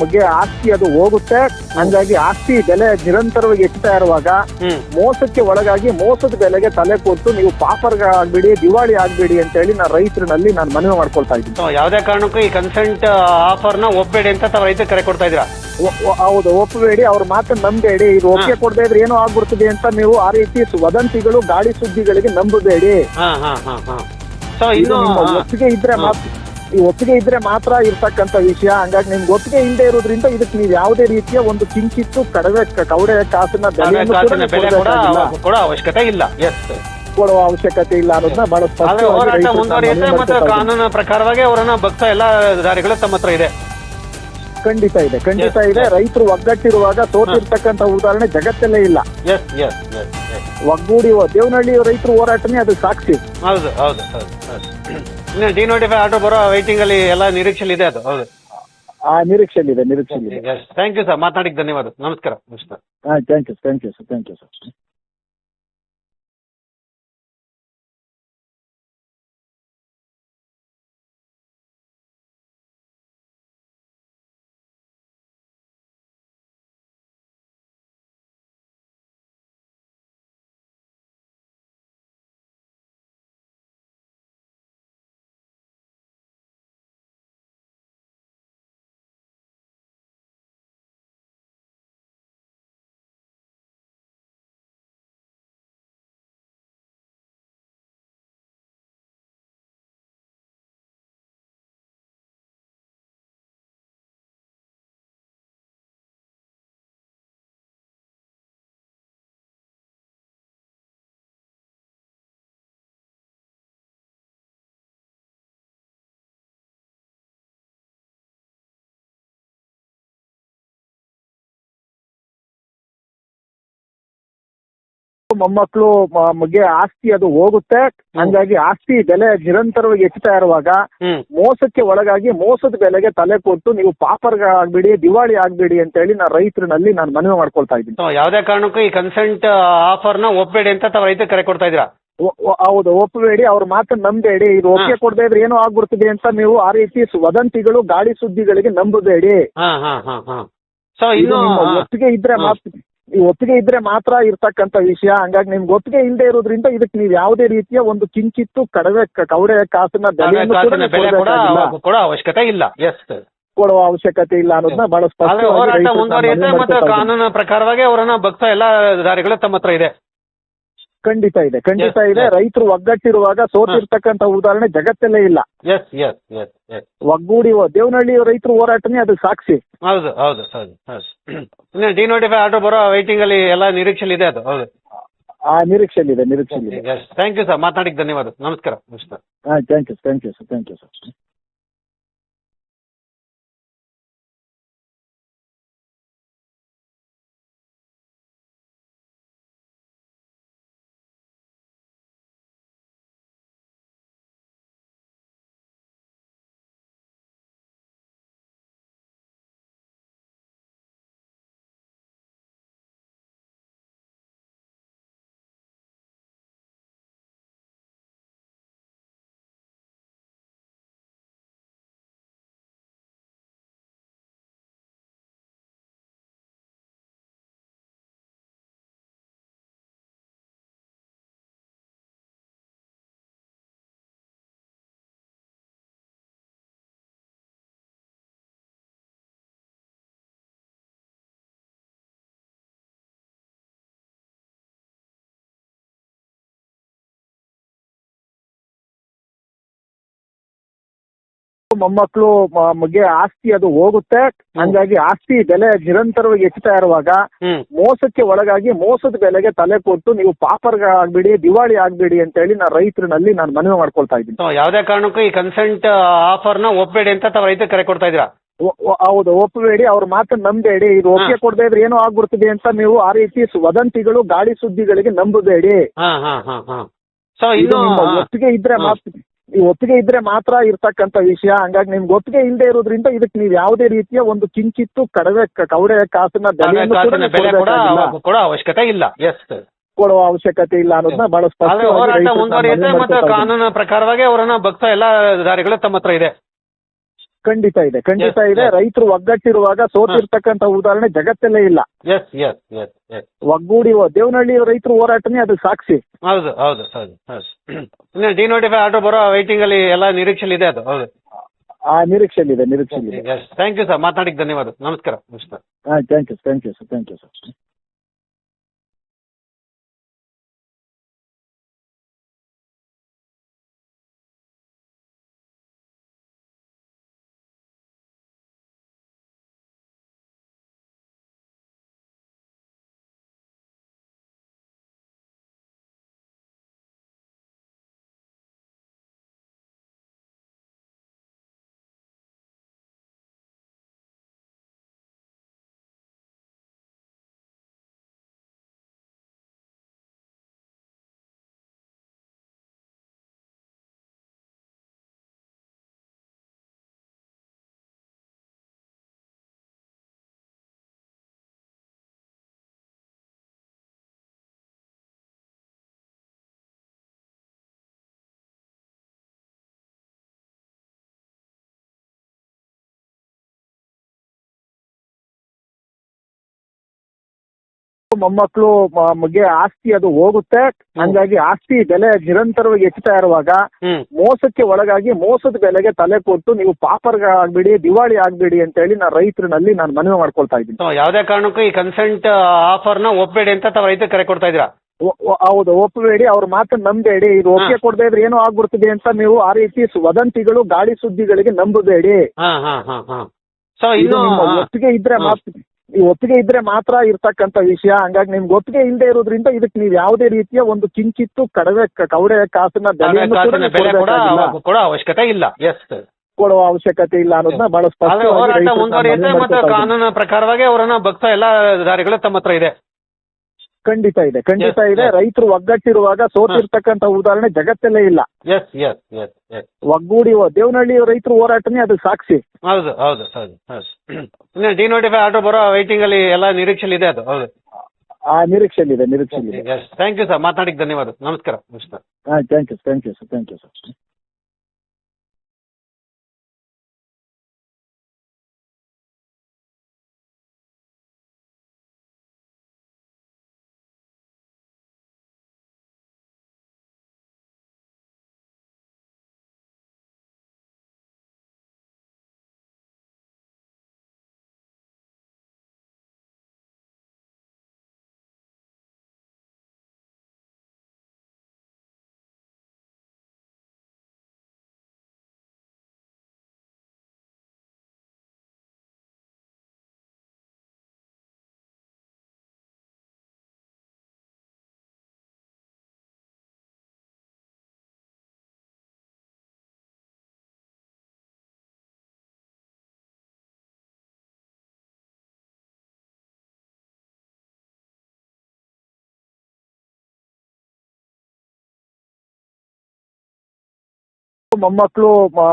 ಬಗ್ಗೆ ಆಸ್ತಿ ಅದು ಹೋಗುತ್ತೆ. ಹಂಗಾಗಿ ಆಸ್ತಿ ಬೆಲೆ ನಿರಂತರವಾಗಿ ಹೆಚ್ಚುತ್ತಾ ಇರುವಾಗ ಮೋಸಕ್ಕೆ ಒಳಗಾಗಿ ಮೋಸದ ಬೆಲೆಗೆ ತಲೆ ಕೊಟ್ಟು ನೀವು ಪಾಪರ್ ಆಗ್ಬೇಡಿ ದಿವಾಳಿ ಆಗ್ಬೇಡಿ ಅಂತ ಹೇಳಿ ನಾನು ರೈತರಲ್ಲಿ ನಾನು ಮನವಿ ಮಾಡ್ಕೊಳ್ತಾ ಇದ್ದೀನಿ. ಸೊ ಯಾವುದೇ ಕಾರಣಕ್ಕೂ ಈ ಕನ್ಸೆಂಟ್ ಆಫರ್ನ ಒಪ್ಪಬೇಡಿ ಅಂತ ತಾವು ರೈತರಿಗೆ ಕರೆ ಕೊಡ್ತಾ ಇದ್ದೀರಾ? ಹೌದು ಒಪ್ಪಬೇಡಿ ಅವ್ರ ಮಾತು ನಂಬೇಡಿ ಇದು ಒಪ್ಪಿಗೆ ಕೊಡದೇ ಇದ್ರೆ ಏನೋ ಆಗ್ಬಿಡ್ತದೆ ಅಂತ ನೀವು ಆ ರೀತಿ ವದಂತಿಗಳು ಗಾಳಿ ಸುದ್ದಿಗಳಿಗೆ ನಂಬಬೇಡಿ. ಒಪ್ಪಿಗೆ ಇದ್ರೆ ಹಾ. ಈ ಒಪ್ಪಿಗೆ ಇದ್ರೆ ಮಾತ್ರ ಇರ್ತಕ್ಕಂಥ ವಿಷಯ. ಹಂಗಾಗಿ ನಿಮ್ಗೆ ಒಪ್ಪಿಗೆ ಇಲ್ಲದೆ ಇರೋದ್ರಿಂದ ಇದಕ್ಕೆ ನೀವು ಯಾವುದೇ ರೀತಿಯ ಒಂದು ಕಿಂಚಿತ್ತು ಕಡವೆ ಕೌಡೆ ಕವಡೆ ಕಾಸಿನ ಕೂಡ. ಅವಶ್ಯಕತೆ ಇಲ್ಲ. ಕೊಡುವ ಅವಶ್ಯಕತೆ ಇಲ್ಲ ಅನ್ನೋದನ್ನ ಬಹಳ ಮತ್ತೆ ಕಾನೂನು ಪ್ರಕಾರವಾಗಿ ಅವರನ್ನ ಭಕ್ತ ಎಲ್ಲ ದಾರಿಗಳು ತಮ್ಮ ಹತ್ರ ಇದೆ. ಖಂಡಿತ ಇದೆ ಖಂಡಿತ ಇದೆ. ರೈತರು ಒಗ್ಗಟ್ಟಿರುವಾಗ ಸೋತಿರ್ತಕ್ಕಂಥ ಉದಾಹರಣೆ ಜಗತ್ತಲ್ಲೇ ಇಲ್ಲ. ಒಗ್ಗೂಡಿ ದೇವನಹಳ್ಳಿ ರೈತರು ಹೋರಾಟನೇ ಅದು ಸಾಕ್ಷಿ. ಹೌದು ಹೌದು. ಇನ್ನು ಡಿ ನೋಟಿಫೈ ಆಟೋ ಬರೋ ವೈಟಿಂಗ್ ಅಲ್ಲಿ ಎಲ್ಲ ನಿರೀಕ್ಷೆಲಿ ಇದೆ ಅದು. ಹೌದು. ಆ ನಿರೀಕ್ಷೆಯಲ್ಲಿದೆ ನಿರೀಕ್ಷೆಯಲ್ಲಿದೆ ಥ್ಯಾಂಕ್ ಯು ಸರ್ ಮಾತಾಡಿಕ್ ಧನ್ಯವಾದ. ನಮಸ್ಕಾರ. ನಮಸ್ಕಾರ. ಹಾ thank you thank you sir thank you sir ಮೊಮ್ಮಕ್ಕಳು ಆಸ್ತಿ ಅದು ಹೋಗುತ್ತೆ. ಹಂಗಾಗಿ ಆಸ್ತಿ ಬೆಲೆ ನಿರಂತರವಾಗಿ ಹೆಚ್ಚುತ್ತಾ ಇರುವಾಗ ಮೋಸಕ್ಕೆ ಒಳಗಾಗಿ ಮೋಸದ ಬೆಲೆಗೆ ತಲೆ ಕೊಟ್ಟು ನೀವು ಪಾಪರ್ಗಳಾಗ್ಬೇಡಿ ದಿವಾಳಿ ಆಗ್ಬೇಡಿ ಅಂತ ಹೇಳಿ ನಾನು ರೈತರಲ್ಲಿ ನಾನು ಮನವಿ ಮಾಡ್ಕೊಳ್ತಾ ಇದ್ದೀನಿ. ಯಾವ್ದೇ ಕಾರಣಕ್ಕೂ ಈ ಕನ್ಸೆಂಟ್ ಆಫರ್ನ ಒಪ್ಪಬೇಡಿ ಅಂತ ತಾವು ರೈತರು ಕರೆ ಕೊಡ್ತಾ ಇದ್ದೀರಾ? ಹೌದು ಒಪ್ಪಬೇಡಿ ಅವ್ರ ಮಾತನ್ನ ನಂಬೇಡಿ ಇದು ಒಪ್ಪಿಗೆ ಕೊಡದೇ ಇದ್ರೆ ಏನೋ ಆಗ್ಬಿಡ್ತಿದೆ ಅಂತ ನೀವು ಆ ರೀತಿ ವದಂತಿಗಳು ಗಾಳಿ ಸುದ್ದಿಗಳಿಗೆ ನಂಬಬೇಡಿ. ಸೊ ಇನ್ನು ಒಪ್ಪಿಗೆ ಇದ್ರೆ ಮಾತು ಮಾತ್ರ ಈ ಒಪ್ಪಿಗೆ ಇದ್ರೆ ಮಾತ್ರ ಇರ್ತಕ್ಕಂಥ ವಿಷಯ. ಹಂಗಾಗಿ ನಿಮ್ಗೆ ಒಪ್ಪಿಗೆ ಇಲ್ಲದೆ ಇರೋದ್ರಿಂದ ಇದಕ್ಕೆ ನೀವು ಯಾವುದೇ ರೀತಿಯ ಒಂದು ಕಿಂಚಿತ್ತು ಕಡವೆ ಕವಡೆ ಕಾಸಿನ ಬೆಲೆ ಅವಶ್ಯಕತೆ ಇಲ್ಲ. ಎಸ್ ಕೊಡುವ ಅವಶ್ಯಕತೆ ಇಲ್ಲ ಅನ್ನೋದನ್ನ ಬಹಳ ಸ್ಪಷ್ಟ ಕಾನೂನು ಪ್ರಕಾರವಾಗಿ ಅವರನ್ನ ಭಕ್ತ ಎಲ್ಲ ದಾರಿಗಳು ತಮ್ಮ ಹತ್ರ ಇದೆ. ಖಂಡಿತ ಇದೆ. ಖಂಡಿತ Yes, ಇದೆ. yes. ರೈತರು ಒಗ್ಗಟ್ಟಿರುವಾಗ ಸೋತಿರ್ತಕ್ಕಂತ ಉದಾಹರಣೆ ಜಗತ್ತಲ್ಲೇ ಇಲ್ಲ. ಎಸ್ ಎಸ್ ಎಸ್ ಎಸ್ ಒಗ್ಗೂಡಿ ದೇವನಹಳ್ಳಿ ರೈತರು ಹೋರಾಟನೇ ಅದು ಸಾಕ್ಷಿ. ಹೌದು ಹೌದು ಹೌದು ಹೌದು. ಡಿ ನೋಟಿಫೈ ಆರ್ಡರ್ ಬರೋ ವೈಟಿಂಗ್ ಅಲ್ಲಿ ಎಲ್ಲ ನಿರೀಕ್ಷೆಲಿ ಇದೆ ಅದು. ಹೌದು. ಆ ನಿರೀಕ್ಷೆಯಲ್ಲಿದೆ ನಿರೀಕ್ಷೆಯಲ್ಲಿದೆ ಥ್ಯಾಂಕ್ ಯು ಸರ್ ಮಾತಾಡಿಕ್ ಧನ್ಯವಾದ. ನಮಸ್ಕಾರ. ನಮಸ್ಕಾರ. Thank you thank you sir thank you sir ಮೊಮ್ಮಕ್ಕಳು ಆಸ್ತಿ ಅದು ಹೋಗುತ್ತೆ. ಹಂಗಾಗಿ ಆಸ್ತಿ ಬೆಲೆ ನಿರಂತರವಾಗಿ ಹೆಚ್ಚುತ್ತಾ ಇರುವಾಗ ಮೋಸಕ್ಕೆ ಒಳಗಾಗಿ ಮೋಸದ ಬೆಲೆಗೆ ತಲೆ ಕೊಟ್ಟು ನೀವು ಪಾಪರ್ ಆಗ್ಬೇಡಿ ದಿವಾಳಿ ಆಗ್ಬೇಡಿ ಅಂತ ಹೇಳಿ ನಾನು ರೈತರಲ್ಲಿ ನಾನು ಮನವಿ ಮಾಡ್ಕೊಳ್ತಾ ಇದ್ದೀನಿ. ಯಾವುದೇ ಕಾರಣಕ್ಕೂ ಈ ಕನ್ಸೆಂಟ್ ಆಫರ್ನ ಒಪ್ಪಬೇಡಿ ಅಂತ ತಾವು ರೈತರು ಕರೆ ಕೊಡ್ತಾ ಇದ್ದೀರಾ? ಹೌದು ಒಪ್ಪಬೇಡಿ ಅವ್ರ ಮಾತನ್ನ ನಂಬೇಡಿ ಇದು ಒಪ್ಪಿಗೆ ಕೊಡದೇ ಇದ್ರೆ ಏನೋ ಆಗ್ಬಿಡ್ತದೆ ಅಂತ ನೀವು ಆ ರೀತಿ ವದಂತಿಗಳು ಗಾಳಿ ಸುದ್ದಿಗಳಿಗೆ ನಂಬಬೇಡಿ. ಸೊ ಇನ್ನು ಒಪ್ಪಿಗೆ ಇದ್ರೆ ಮಾತು ಮಾತ್ರ ಈ ಒಪ್ಪಿಗೆ ಇದ್ರೆ ಮಾತ್ರ ಇರ್ತಕ್ಕಂಥ ವಿಷಯ. ಹಂಗಾಗಿ ನಿಮ್ಗೆ ಒಪ್ಪಿಗೆ ಇಲ್ಲದೆ ಇರೋದ್ರಿಂದ ಇದಕ್ಕೆ ನೀವು ಯಾವುದೇ ರೀತಿಯ ಒಂದು ಕಿಂಚಿತ್ತು ಕಡವೆ ಕವಡೆ ಕಾಸಿನ ಬೆಲೆ ಅವಶ್ಯಕತೆ ಇಲ್ಲ. ಎಸ್ ಕೊಡುವ ಅವಶ್ಯಕತೆ ಇಲ್ಲ ಅನ್ನೋದನ್ನ ಬಹಳ ಸ್ಪಷ್ಟ ಕಾನೂನು ಪ್ರಕಾರವಾಗಿ ಅವರನ್ನ ಭಕ್ತ ಎಲ್ಲ ದಾರಿಗಳು ತಮ್ಮ ಹತ್ರ ಇದೆ. ಖಂಡಿತ ಇದೆ. ಖಂಡಿತ Yes, ಇದೆ. yes. ರೈತರು ಒಗ್ಗಟ್ಟಿರುವಾಗ ಸೋತಿರ್ತಕ್ಕಂತ ಉದಾಹರಣೆ ಜಗತ್ತಲ್ಲೇ ಇಲ್ಲ. ಎಸ್ ಎಸ್ ಎಸ್ ಎಸ್ ಒಗ್ಗೂಡಿ ದೇವನಹಳ್ಳಿ ರೈತರು ಹೋರಾಟನೇ ಅದು ಸಾಕ್ಷಿ ಹೌದು ಹೌದು ಹೌದು ಹೌದು. ಡಿನೋಟಿಫೈ ಆರ್ಡರ್ ಬರೋ ವೈಟಿಂಗ್ ಅಲ್ಲಿ ಎಲ್ಲ ನಿರೀಕ್ಷೆಲಿ ಇದೆ ಅದು. ಹೌದು. ಆ ನಿರೀಕ್ಷೆಯಲ್ಲಿದೆ ನಿರೀಕ್ಷೆಯಲ್ಲಿದೆ ಇದೆ. ಥ್ಯಾಂಕ್ ಯು ಸರ್ ಮಾತಾಡಿಕ್ಕೆ ಧನ್ಯವಾದ. ನಮಸ್ಕಾರ. ನಮಸ್ಕಾರ. Thank you thank you sir thank you sir ಮೊಮ್ಮಕ್ಕಳು ಮಗೆ ಆಸ್ತಿ ಅದು ಹೋಗುತ್ತೆ. ಹಂಗಾಗಿ ಆಸ್ತಿ ಬೆಲೆ ನಿರಂತರವಾಗಿ ಹೆಚ್ಚುತ್ತಾ ಇರುವಾಗ ಮೋಸಕ್ಕೆ ಒಳಗಾಗಿ ಮೋಸದ ಬೆಲೆಗೆ ತಲೆ ಕೊಟ್ಟು ನೀವು ಪಾಪರ್ ಆಗ್ಬೇಡಿ ದಿವಾಳಿ ಆಗ್ಬೇಡಿ ಅಂತ ಹೇಳಿ ನಾನು ರೈತರಲ್ಲಿ ನಾನು ಮನವಿ ಮಾಡ್ಕೊಳ್ತಾ ಇದ್ದೀನಿ. ಯಾವುದೇ ಕಾರಣಕ್ಕೂ ಈ ಕನ್ಸೆಂಟ್ ಆಫರ್ನ ಒಪ್ಪಬೇಡಿ ಅಂತ ತಾವ ರೈತರು ಕರೆ ಕೊಡ್ತಾ ಇದ್ದೀರಾ? ಹೌದು ಒಪ್ಪಬೇಡಿ ಅವ್ರ ಮಾತು ನಂಬೇಡಿ ಇದು ಒಪ್ಪಿಗೆ ಕೊಡದೇ ಇದ್ರೆ ಏನೋ ಆಗ್ಬಿಡ್ತದೆ ಅಂತ ನೀವು ಆ ರೀತಿ ವದಂತಿಗಳು ಗಾಳಿ ಸುದ್ದಿಗಳಿಗೆ ನಂಬಬೇಡಿ. ಸೊ ಇನ್ನು ಒಪ್ಪಿಗೆ ಇದ್ರೆ ಹಾ. ಈ ಒಪ್ಪಿಗೆ ಇದ್ರೆ ಮಾತ್ರ ಇರ್ತಕ್ಕಂಥ ವಿಷಯ. ಹಂಗಾಗಿ ನಿಮ್ಗೆ ಒಪ್ಪಿಗೆ ಇಲ್ಲದೆ ಇರೋದ್ರಿಂದ ಇದಕ್ಕೆ ನೀವು ಯಾವುದೇ ರೀತಿಯ ಒಂದು ಕಿಂಚಿತ್ತು ಕಡವೆ ಕವಡೆ ಕಾಸಿನ ಬೆಲೆ ಅವಶ್ಯಕತೆ ಇಲ್ಲ. ಎಸ್ ಕೊಡುವ ಅವಶ್ಯಕತೆ ಇಲ್ಲ ಅನ್ನೋದನ್ನ ಬಹಳ ಸ್ಪಷ್ಟ ಕಾನೂನು ಪ್ರಕಾರವಾಗಿ ಅವರನ್ನ ಭಕ್ತ ಎಲ್ಲಾ ದಾರಿಗಳು ತಮ್ಮ ಹತ್ರ ಇದೆ. ಖಂಡಿತ ಇದೆ. ಖಂಡಿತ Yes, ಇದೆ. yes. ರೈತರು ಒಗ್ಗಟ್ಟಿರುವಾಗ ಸೋತಿರ್ತಕ್ಕಂತ ಉದಾಹರಣೆ ಜಗತ್ತಲ್ಲೇ ಇಲ್ಲ. ಎಸ್ ಎಸ್ ಎಸ್ ಎಸ್ ಒಗ್ಗೂಡಿ ದೇವನಹಳ್ಳಿ ರೈತರು ಹೋರಾಟನೇ ಅದು ಸಾಕ್ಷಿ. ಹೌದು ಹೌದು ಹೌದು ಹೌದು. ಇನ್ನು ಡಿನೋಟಿಫೈ ಆರ್ಡರ್ ಬರೋ ವೈಟಿಂಗ್ ಅಲ್ಲಿ ಎಲ್ಲ ನಿರೀಕ್ಷೆಲಿ ಇದೆ ಅದು. ಹೌದು. ಆ ನಿರೀಕ್ಷೆಯಲ್ಲಿದೆ ನಿರೀಕ್ಷೆಯಲ್ಲಿದೆ ಥ್ಯಾಂಕ್ ಯು ಸರ್ ಮಾತಾಡಿಕ್ಕೆ ಧನ್ಯವಾದ. ನಮಸ್ಕಾರ. ನಮಸ್ಕಾರ. Thank you thank you sir thank you sir ಮೊಮ್ಮಕ್ಕಳು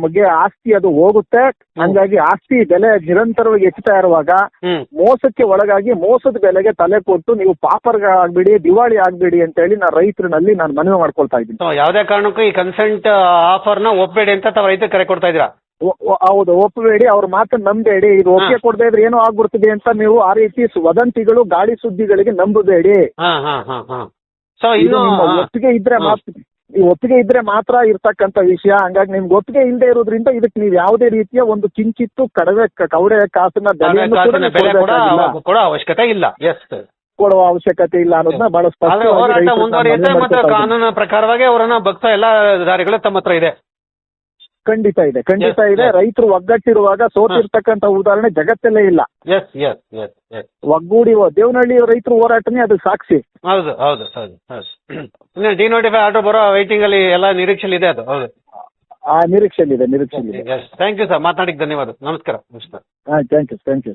ಮಗೆ ಆಸ್ತಿ ಅದು ಹೋಗುತ್ತೆ. ಹಂಗಾಗಿ ಆಸ್ತಿ ಬೆಲೆ ನಿರಂತರವಾಗಿ ಹೆಚ್ಚುತ್ತಾ ಇರುವಾಗ ಹ್ಮ್. ಮೋಸಕ್ಕೆ ಒಳಗಾಗಿ ಮೋಸದ ಬೆಲೆಗೆ ತಲೆ ಕೊಟ್ಟು ನೀವು ಪಾಪರ್ ಆಗ್ಬೇಡಿ ದಿವಾಳಿ ಆಗ್ಬೇಡಿ ಅಂತ ಹೇಳಿ ನಾನು ರೈತರಲ್ಲಿ ನಾನು ಮನವಿ ಮಾಡ್ಕೊಳ್ತಾ ಇದ್ದೀನಿ. ಯಾವ್ದೇ ಯಾವುದೇ ಕಾರಣಕ್ಕೂ ಈ ಕನ್ಸೆಂಟ್ ಆಫರ್ನ ಒಪ್ಪಬೇಡಿ ಅಂತ ತಾವ ರೈತರಿಗೆ ಕರೆ ಕೊಡ್ತಾ ಇದ್ದೀರಾ? ಒ- ಒ- ಹೌದು ಒಪ್ಪಬೇಡಿ ಅವ್ರ ಮಾತನ್ನ ನಂಬೇಡಿ ಇದು ಒಪ್ಪಿಗೆ ಕೊಡದೇ ಇದ್ರೆ ಏನೋ ಆಗ್ಬಿಡ್ತದೆ ಅಂತ ನೀವು ಆ ರೀತಿ ಸು- ವದಂತಿಗಳು ಗಾಳಿ ಸುದ್ದಿಗಳಿಗೆ ನಂಬಬೇಡಿ. ಹಾ ಹಾ ಹಾ ಹಾ. ಸೊ ಇದು ಇನ್ನು ನಿಮ್ಮ ಒಪ್ಪಿಗೆ ಇದ್ರೆ ಮಾತು ಮಾತ್ರ ಈ ಒಪ್ಪಿಗೆ ಇದ್ರೆ ಮಾತ್ರ ಇರ್ತಕ್ಕಂಥ ವಿಷಯ. ಹಂಗಾಗಿ ನಿಮ್ಗೆ ಒಪ್ಪಿಗೆ ಇಲ್ಲದೆ ಇರೋದ್ರಿಂದ ಇದಕ್ಕೆ ನೀವು ಯಾವುದೇ ರೀತಿಯ ಒಂದು ಕಿಂಚಿತ್ತು ಕಡವೆ ಕವಡೆ ಕಾಸಿನ ಬೆಲೆ ಅವಶ್ಯಕತೆ ಇಲ್ಲ. ಎಸ್ ಕೊಡುವ ಅವಶ್ಯಕತೆ ಇಲ್ಲ ಅನ್ನೋದನ್ನ ಬಹಳ ಸ್ಪಷ್ಟ ಸ್ಪಷ್ಟವಾಗಿ ಹೋರಾಟ ರೈತರು ನಾನು ಮುಂದುವರಿಯುತ್ತೆ ಮತ್ತೆ ಮಾಡ್ಕೊತಾ ಪ್ರಕಾರವಾಗಿ ಅವರನ್ನ ಭಕ್ತ ಎಲ್ಲಾ ದಾರಿಗಳು ತಮ್ಮ ಹತ್ರ ಇದೆ. ಖಂಡಿತ ಇದೆ. ಖಂಡಿತ Yes, ಇದೆ. yes. ರೈತರು ಒಗ್ಗಟ್ಟಿರುವಾಗ ಸೋತಿರ್ತಕ್ಕಂತ ಉದಾಹರಣೆ ಜಗತ್ತಲ್ಲೇ ಇಲ್ಲ. ಎಸ್ ಎಸ್ ಎಸ್ ಎಸ್ ಒಗ್ಗೂಡಿ ದೇವನಹಳ್ಳಿ ರೈತರು ಹೋರಾಟನೇ ಅದು ಸಾಕ್ಷಿ. ಹೌದು ಹೌದು ಹೌದು ಹೌದು. ಡಿನೋಟಿಫೈ ಆಟೋ ಬರೋ ವೈಟಿಂಗ್ ಅಲ್ಲಿ ಎಲ್ಲ ನಿರೀಕ್ಷೆಲಿ ಇದೆ ಅದು. ಹೌದು. ಆ ನಿರೀಕ್ಷೆಯಲ್ಲಿದೆ ನಿರೀಕ್ಷೆಯಲ್ಲಿದೆ ಥ್ಯಾಂಕ್ ಯು ಸರ್ ಮಾತಾಡಿಕ್ಕೆ ಧನ್ಯವಾದ. ನಮಸ್ಕಾರ. ನಮಸ್ಕಾರ. Thank you thank you